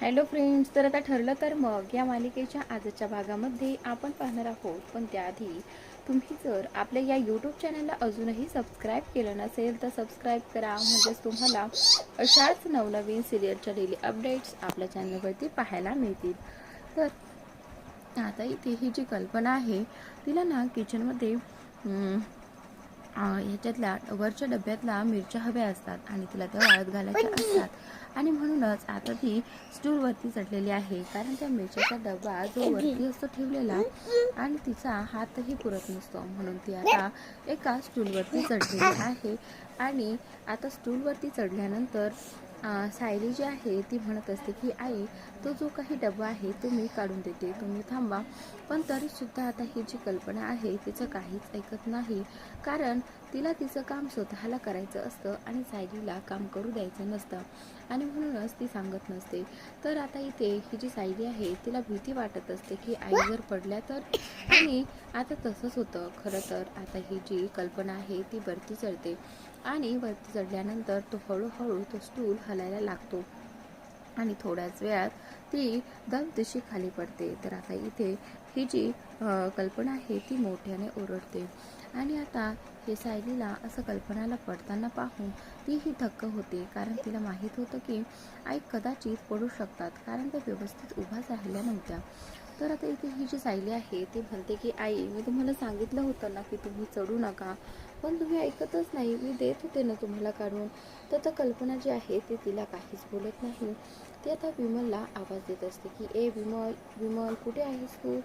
Hello friends तर आता ठरलं तर मग या मालिकेच्या आजच्या भागामध्ये आपण पाहणार आहोत. पण त्याआधी तुम्ही जर आपल्या या यूट्यूब चॅनलला अजूनही सबस्क्राईब केलं नसेल तर सबस्क्राईब करा. म्हणजेच तुम्हाला अशाच नवनवीन सिरियलच्या डेली अपडेट्स आपल्या चॅनलवरती पाहायला मिळतील. तर आता इथे ही जी कल्पना आहे तिला ना किचनमध्ये ह्याच्यातल्या वरच्या डब्यातल्या मिरच्या हव्या असतात आणि तिला त्या वाळत घालायच्या असतात. आणि म्हणूनच आता ती स्टूलवरती चढलेली आहे. कारण त्या मिरच्याचा डबा जो वरती असतो ठेवलेला आणि तिचा हातही पुरत नसतो. म्हणून ती आता एका स्टूलवरती चढलेली आहे. आणि आता स्टूलवरती चढल्यानंतर सायली जी आहे ती म्हणत असते की आई तो जो काही डबा आहे तो मी काढून देते तुम्ही थांबा. पण तरीसुद्धा आता ही जी कल्पना आहे तिचं काहीच ऐकत नाही. कारण तिला तिचं काम स्वतःला करायचं असतं आणि सायलीला काम करू द्यायचं नसतं. आणि म्हणूनच ती सांगत नसते. तर आता इथे ही जी सायली आहे तिला भीती वाटत असते की आई जर पडल्या तर? आणि आता तसंच होतं. खरं तर आता ही जी कल्पना आहे ती बरती चढते. आणि वरती चढल्यानंतर तो हळूहळू तो स्टूल हलायला लागतो. आणि थोड्याच वेळात ती दमदिशी खाली पडते. तर आता इथे ही जी कल्पना आहे ती मोठ्याने ओरडते. आणि आता हे सायलीला असं कल्पनाला पडताना पाहून तीही थक्क होते. कारण तिला माहीत होतं की आई कदाचित पडू शकतात. कारण त्या व्यवस्थित उभ्या राहिल्या नव्हत्या. तर आता इथे ही जी सायली आहे ती म्हणते की आई मी तुम्हाला सांगितलं होतं ना की तुम्ही चढू नका पण तुम्ही ऐकतच नाही. मी देत होते ना तुम्हाला काढून. तर आता कल्पना जी आहे ती तिला काहीच बोलत नाही. ती आता विमलला आवाज देत असते की ए विमल विमल कुठे आहेस तू?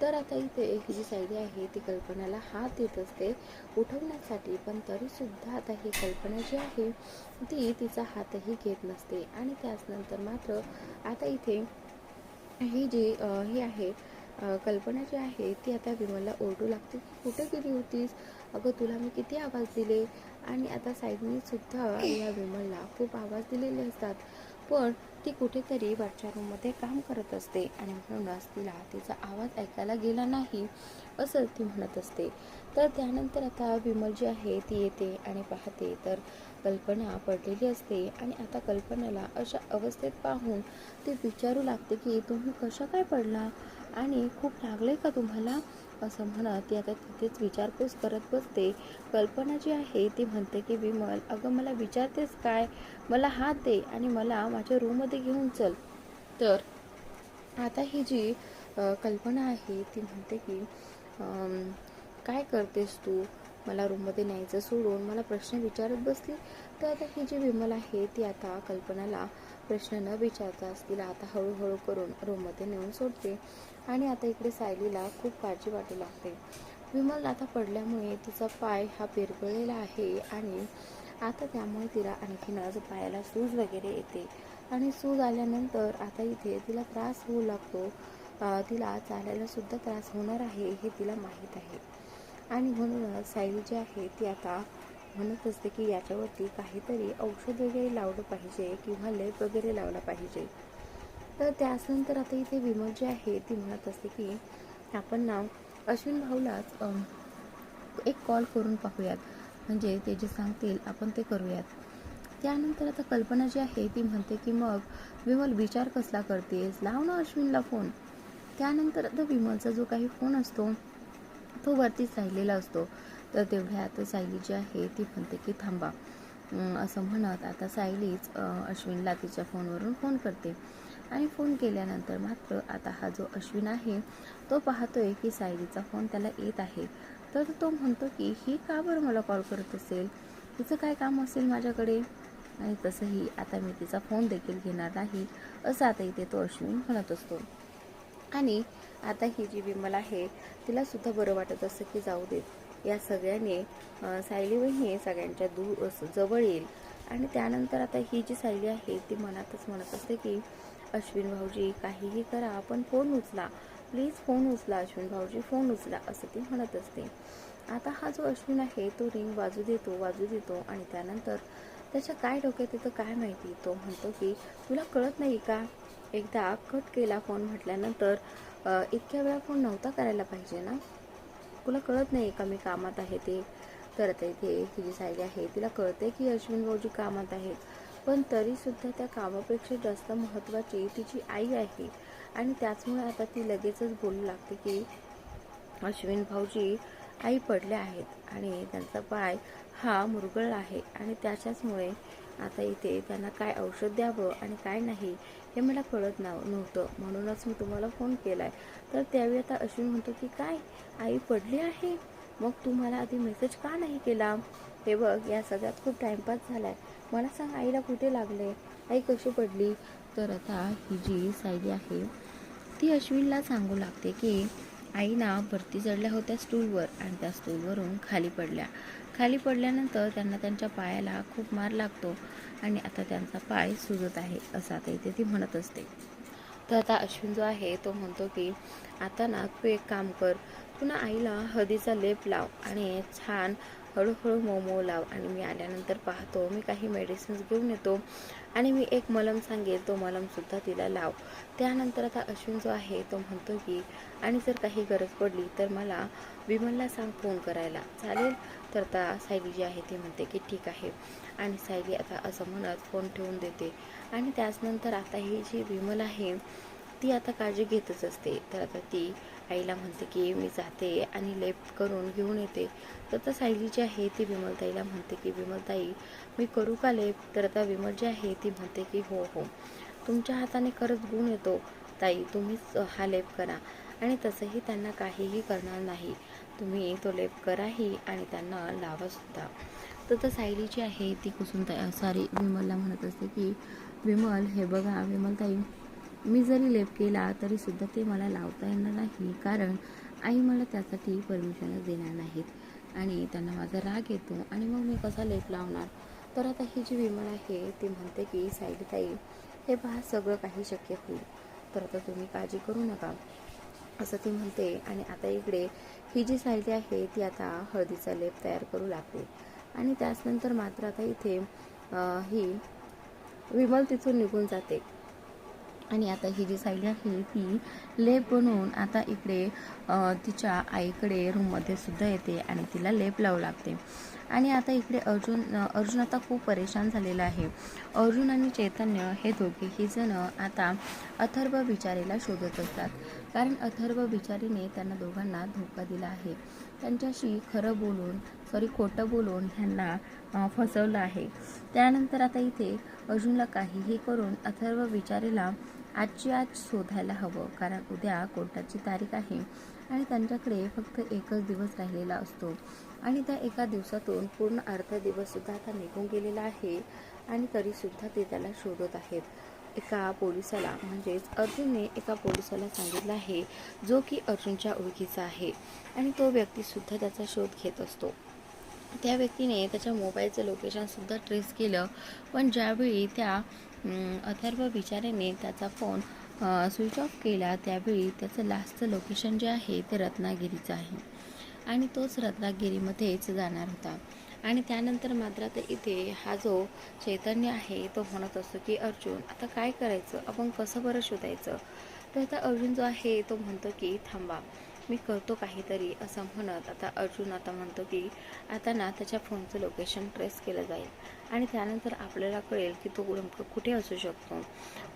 तर आता इथे ही जी सायली आहे ती कल्पनाला हात देत असते उठवण्यासाठी. पण तरीसुद्धा आता ही कल्पना जी आहे ती तिचा हातही घेत नसते. आणि त्याच नंतर मात्र आता इथे ही जी ही आहे कल्पना जी आहे ती आता विमलला ओरडू लागते. की कुठे गेली होतीस? अगं तुला मी किती आवाज दिले? आणि आता साईडनी सुद्धा या विमलला खूप आवाज दिलेले असतात. पण ती कुठेतरी वरच्या रूममध्ये काम करत असते आणि म्हणूनच तिला तिचा आवाज ऐकायला गेला नाही असं ती म्हणत असते. तर त्यानंतर आता विमल जी आहे ती येते आणि पाहते. तर कल्पना पडलेली असते आणि आता कल्पनाला अशा अवस्थेत पाहून ते विचारू लागते की तुम्ही कशा काय पडला आणि खूप लागले का तुम्हाला? असं म्हणत ती आता तिथेच विचारपूस करत बसते. कल्पना जी आहे ती म्हणते की विमल अगं मला विचारतेस काय? मला हात दे आणि मला माझ्या रूममध्ये घेऊन चल. तर आता ही जी कल्पना आहे ती म्हणते की काय करतेस तू? मला रूममध्ये न्यायचं सोडून मला प्रश्न विचारत बसली. तर आता ही जी विमल आहे ती आता कल्पनाला प्रश्न न विचारताच तिला आता हळूहळू करून रूममध्ये नेऊन सोडते. आणि आता इकडे सायलीला खूप काळजी वाटू लागते. विमल आता पडल्यामुळे तिचा पाय हा पिरगळलेला आहे आणि आता त्यामुळे तिला आणखीनच पायाला सूज वगैरे येते. आणि सूज आल्यानंतर आता इथे तिला त्रास होऊ लागतो. तिला चालायला सुद्धा त्रास होणार आहे हे तिला माहीत आहे. आणि म्हणूनच साईल जी आहे ती आता म्हणत असते की याच्यावरती काहीतरी औषध वगैरे लावलं पाहिजे किंवा लेप वगैरे लावला पाहिजे. तर त्यानंतर आता इथे विमल जी आहे ती म्हणत असते की आपण ना अश्विन भाऊलाच एक कॉल करून पाहूयात. म्हणजे ते जे सांगतील आपण ते करूयात. त्यानंतर आता कल्पना जी आहे ती म्हणते की मग विमल विचार कसला करतेस? लाव ना अश्विनला फोन त्यानंतर आता विमलचा जो काही फोन असतो तो वरतीच राहिलेला असतो. तर तेवढ्यात सायली जी आहे ती म्हणते की थांबा. असं म्हणत आता सायलीच अश्विनला तिच्या फोनवरून फोन करते. आणि फोन केल्यानंतर मात्र आता हा जो अश्विन आहे तो पाहतोय की सायलीचा फोन त्याला येत आहे. तर तो म्हणतो की ही का बरं मला कॉल करत असेल? तिचं काय काम असेल माझ्याकडे? आणि तसंही आता मी तिचा फोन देखील घेणार नाही असं आता इथे तो अश्विन म्हणत असतो. आणि आता ही जी विमल आहे तिलासुद्धा बरं वाटत असतं की जाऊ देत. या सगळ्याने सायली वही सगळ्यांच्या दूर जवळ येईल. आणि त्यानंतर आता ही जी सायली आहे ती मनातच म्हणत असते की अश्विन भाऊजी काहीही करा आपण फोन उचला. प्लीज फोन उचला अश्विन भाऊजी फोन उचला असं ती म्हणत असते. आता हा जो अश्विन आहे तो रिंग वाजू देतो वाजू देतो आणि त्यानंतर त्याच्या काय डोक्यात येतं काय माहिती? तो म्हणतो की तुला कळत नाही का? एकदा कट केला फोन म्हटल्यानंतर इतक्या वेळा फोन नव्हता करायला पाहिजे ना? तुला कळत नाही का मी कामात आहे ते तर आता इथे तुझी सायली आहे? तिला कळते की अश्विन भाऊजी कामात आहेत. पण तरीसुद्धा त्या कामापेक्षा जास्त महत्त्वाची तिची आई आहे. आणि त्याचमुळे आता ती लगेचच बोलू लागते की अश्विन भाऊजी आई पडल्या आहेत आणि त्यांचा पाय हा मुरगळ आहे. आणि त्याच्याचमुळे आता इथे त्यांना काय औषध द्यावं आणि काय नाही हे मला कळत नाव नव्हतं. म्हणूनच मी तुम्हाला फोन केला आहे तर त्यावेळी आता अश्विन म्हणतो की काय? आई पडली आहे? मग तुम्हाला आधी मेसेज का नाही केला? हे बघ या सगळ्यात खूप टाइमपास झाला आहे मला सांग आईला कुठे लागले आई कशी पडली? तर आता ही जी सायली आहे ती अश्विनला सांगू लागते की आई ना भरती चढल्या होत्या स्टूलवर आणि त्या स्टूलवरून खाली पडल्या. खाली पडल्यानंतर त्यांना त्यांच्या पायाला खूप मार लागतो. आणि आता त्यांचा पाय सुजत आहे असं आता इथे ती म्हणत असते. तर आता अश्विन जो आहे तो म्हणतो की आता ना तू एक काम कर. पुन्हा आईला हळदीचा लेप लाव आणि छान हळूहळू मोमो लाव. आणि मी आल्यानंतर पाहतो मी काही मेडिसिन्स घेऊन येतो आणि मी एक मलम सांगेल तो मलमसुद्धा तिला लाव. त्यानंतर आता अश्विन जो आहे तो म्हणतो की आणि जर काही गरज पडली तर मला विमलला सांग फोन करायला. चालेल? तर आता सायली जी आहे ती म्हणते की ठीक आहे. आणि सायली आता असं म्हणत फोन ठेवून देते. आणि त्याचनंतर आता ही जी विमल आहे ती आता काळजी घेतच असते. तर आता ती आईला म्हणते की मी जाते आणि लेप करून घेऊन येते. तर आता सायली जी आहे ती विमलताईला म्हणते की विमलताई मी करू का लेप? तर आता विमल जी आहे ती म्हणते की हो हो. तुमच्या हाताने खरंच गुण येतो. ताई तुम्हीच हा लेप करा. आणि तसंही त्यांना काहीही करणार नाही. तुम्ही तो लेप कराही आणि त्यांना लावासुद्धा तर तर सायली जी आहे ती कुसुमताई सॉरी विमलला म्हणत असते की विमल हे बघा विमलताई मी जरी लेप केला तरीसुद्धा ते मला लावता येणार नाही. कारण आई मला त्यासाठी परमिशनच देणार नाहीत. आणि त्यांना माझा राग येतो. आणि मग मी कसा लेप लावणार? तर आता ही जी विमल आहे ती म्हणते की सायली ताई हे पहा सगळं काही शक्य होईल. तर आता तुम्ही काळजी करू नका. असं ती म्हणते. आणि आता इकडे ही जी साहित्य आहे ती आता हळदीचा लेप तयार करू लागते आणि त्याचनंतर मात्र आता इथे ही विमल तिथून निघून जाते. आणि आता ही जी सायली आहे ती लेप बनवून आता इकडे तिच्या आईकडे रूममध्ये सुद्धा येते आणि तिला लेप लावू लागते. आणि आता इकडे अर्जुन अर्जुन आता खूप परेशान झालेला आहे. अर्जुन आणि चैतन्य हे दोघेही जण आता अथर्व विचारेला शोधत असतात. कारण अथर्व विचारीने त्यांना दोघांना धोका दिला आहे. त्यांच्याशी खरं बोलून सॉरी खोटं बोलून ह्यांना फसवलं आहे. त्यानंतर आता इथे अर्जुनला काहीही करून अथर्व विचारेला आजची आज शोधायला हवं कारण उद्या कोर्टाची तारीख आहे आणि त्यांच्याकडे फक्त एकच दिवस राहिलेला असतो. आणि त्या एका दिवसातून पूर्ण अर्धा दिवससुद्धा आता निघून गेलेला आहे आणि तरीसुद्धा ते त्याला शोधत आहेत. एका पोलिसाला म्हणजेच अर्जुनने एका पोलिसाला सांगितलं आहे जो की अर्जुनच्या ओळखीचा आहे. आणि तो व्यक्तीसुद्धा त्याचा शोध घेत असतो. त्या व्यक्तीने त्याच्या मोबाईलचं लोकेशनसुद्धा ट्रेस केलं. पण ज्यावेळी त्या अथर्व बिचाऱ्याने त्याचा फोन स्विच ऑफ केला त्यावेळी त्याचं लास्टचं लोकेशन जे आहे ते रत्नागिरीचं आहे. आणि तोच रत्नागिरीमध्येच जाणार होता. आणि त्यानंतर मात्र आता इथे हा जो चैतन्य आहे तो म्हणत असतो की अर्जुन आता काय करायचं? आपण कसं बरं शोधायचं? तर आता अर्जुन जो आहे तो म्हणतो की थांबा. मी करतो काहीतरी असं म्हणत आता अर्जुन आता म्हणतो की आता ना त्याच्या फोनचं लोकेशन ट्रेस केलं जाईल. आणि त्यानंतर आपल्याला कळेल की तो नेमकं कुठे असू शकतो.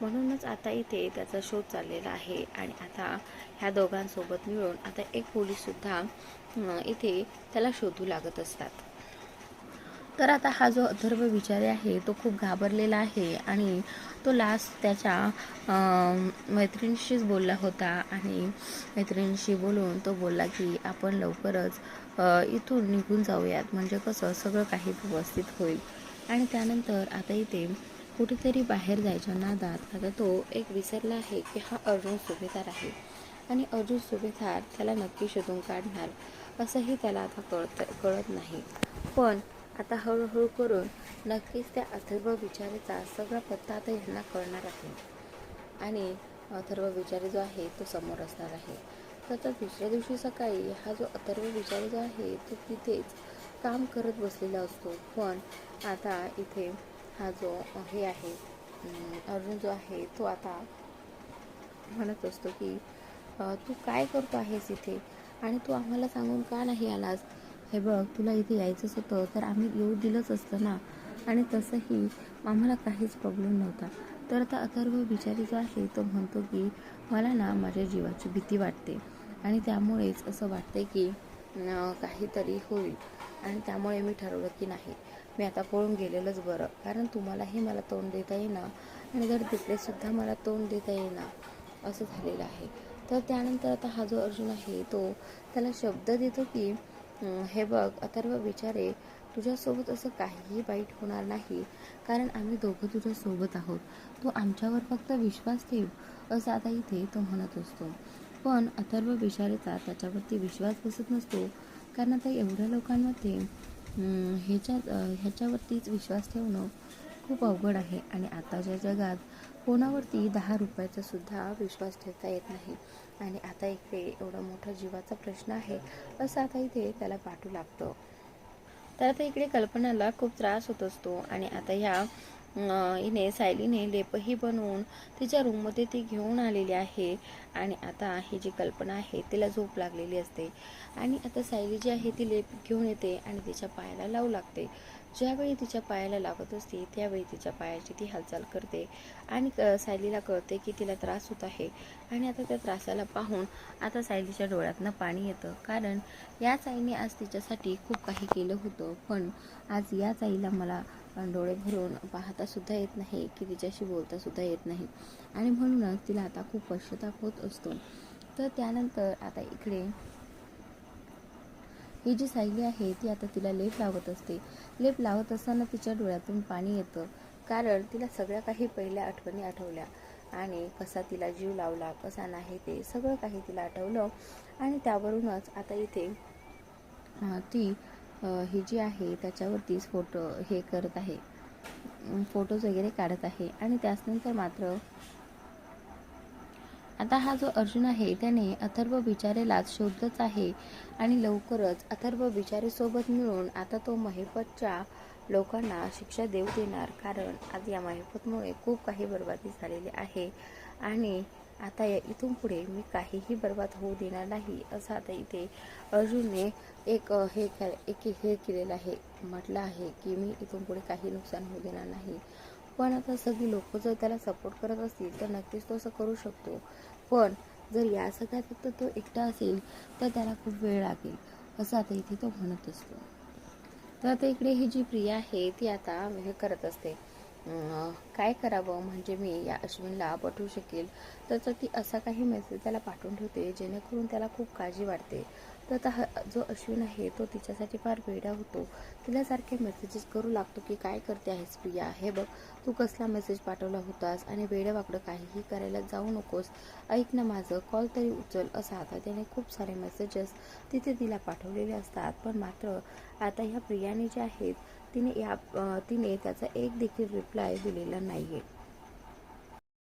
म्हणूनच आता इथे त्याचा शोध चाललेला आहे आणि आता ह्या दोघांसोबत मिळून आता एक पोलीससुद्धा इथे त्याला शोधू लागत असतात. तर आता हा जो अथर्व विचारी आहे तो खूप घाबरलेला आहे आणि तो लास्ट त्याच्या मैत्रिणीशीच बोलला होता आणि मैत्रिणीशी बोलून तो बोलला की आपण लवकरच इथून निघून जाऊयात. म्हणजे कसं सगळं काही व्यवस्थित होईल. आणि त्यानंतर आता इथे कुठेतरी बाहेर जायच्या नादात आता तो एक विसरला आहे की हा अर्जुन सुभेदार आहे. आणि अर्जुन सुभेदार त्याला नक्की शोधून काढणार असंही त्याला आता कळत कळत नाही. पण आता हळूहळू करून नक्कीच त्या अथर्व विचारेचा सगळा पत्ता आता ह्यांना कळणार आहे. आणि अथर्व विचारे जो आहे तो समोर असणार आहे. तर आता दुसऱ्या दिवशी सकाळी हा जो अथर्व विचारे जो आहे तो तिथेच काम करत बसलेला असतो. पण आता इथे हा जो हे आहे अर्जुन जो आहे तो आता म्हणत असतो की तू काय करतो आहेस इथे? आणि तू आम्हाला सांगून का नाही आलास? हे बघ तुला इथे यायचंच होतं तर आम्ही येऊ दिलंच असतं ना. आणि तसंही आम्हाला काहीच प्रॉब्लेम नव्हता. तर आता अथर्व बिचारी जो आहे तो म्हणतो की मला ना माझ्या जीवाची भीती वाटते. आणि त्यामुळेच असं वाटते की काहीतरी होईल. आणि त्यामुळे मी ठरवलं की नाही मी आता पळून गेलेलंच बरं. कारण तुम्हालाही मला तोंड देता येईना. आणि जर तिकडेसुद्धा मला तोंड देता येईना असं झालेलं आहे. तर त्यानंतर आता हा जो अर्जुन आहे तो त्याला शब्द देतो की हे बघ अथर्व विचारे तुझ्यासोबत असं काहीही वाईट होणार नाही. कारण आम्ही दोघं तुझ्यासोबत आहोत. तू आमच्यावर फक्त विश्वास ठेव असं आता इथे तो म्हणत असतो. पण अथर्व विचारेचा त्याच्यावरती विश्वास बसत नसतो. कारण आता एवढ्या लोकांमध्ये ह्याच्या ह्याच्यावरतीच विश्वास ठेवणं खूप अवघड आहे. आणि आताच्या जगात कोणावरती दहा रुपयाचा सुद्धा विश्वास ठेवता येत नाही. आणि आता इकडे एवढा मोठा जीवाचा प्रश्न आहे असं आता इथे त्याला पाठू लागतं. तर आता इकडे कल्पनाला खूप त्रास होत असतो आणि आता ह्या हिने सायलीने लेपही बनवून तिच्या रूममध्ये ती घेऊन आलेली आहे. आणि आता ही जी कल्पना आहे तिला झोप लागलेली असते. आणि आता सायली जी आहे ती लेप घेऊन येते आणि तिच्या पायाला लावू लागते. ज्यावेळी तिच्या पायाला लावत असते त्यावेळी तिच्या पायाची ती हालचाल करते आणि क- सायलीला कळते की तिला त्रास होत आहे आणि आता त्या त्रासाला पाहून आता सायलीच्या डोळ्यातनं पाणी येतं. कारण याच आईने आज तिच्यासाठी खूप काही केलं होतं. पण आज याच आईला मला डोळे भरून पाहतासुद्धा येत नाही की तिच्याशी बोलतासुद्धा येत नाही. आणि म्हणूनच तिला आता खूप पश्चाताप होत असतो. तर त्यानंतर आता इकडे ही जी सायली आहे ती आता तिला लेप लावत असते. लेप लावत असताना तिच्या डोळ्यातून पाणी येतं. कारण तिला सगळ्या काही पहिल्या आठवणी आठवल्या. आणि कसा तिला जीव लावला कसा नाही ते सगळं काही तिला आठवलं. आणि त्यावरूनच आता इथे ती ही जी आहे त्याच्यावरतीच फोटो हे करत आहे. फोटोज वगैरे काढत आहे. आणि त्याचनंतर मात्र आता हा जो अर्जुन आहे त्याने अथर्व बिचारेलाच शोधलंच आहे आणि लवकरच अथर्व बिचारेसोबत मिळून आता तो महिपतच्या लोकांना शिक्षा देऊ देणार. कारण आज या महिपतमुळे खूप काही बर्बादी झालेली आहे आणि आता या इथून पुढे मी काहीही बर्बाद होऊ देणार नाही असं आता इथे अर्जुनने एक हे के- एक हे केलेलं आहे म्हटलं आहे की मी इथून पुढे काही नुकसान होऊ देणार नाही. पण आता सगळी लोक जर त्याला सपोर्ट करत असतील तर नक्कीच तो असं करू शकतो. पण जर या सगळ्यात फक्त तो एकटा असेल तर त्याला खूप वेळ लागेल असं आता इथे तो म्हणत असतो. तर आता इकडे ही जी प्रिया आहे ती आता हे करत असते. काय करावं? म्हणजे मी या अश्विनला पटवू शकेल? तर तर ती असा काही मेसेज त्याला पाठवून ठेवते जेणेकरून त्याला खूप काळजी वाटते. तर आता हा जो अश्विन आहे तो तिच्यासाठी फार वेडा होतो. तिला सारखे मेसेजेस करू लागतो की काय करते आहेस प्रिया? हे बघ तू कसला मेसेज पाठवला होतास आणि वेडं काहीही करायला जाऊ नकोस. ऐक ना माझं कॉल तरी उचल. असं आता त्याने खूप सारे मेसेजेस तिथे तिला पाठवलेले असतात. पण मात्र आता ह्या प्रियाने जे आहेत तिने या तिने त्याचा एक देखील रिप्लाय दिलेला नाही आहे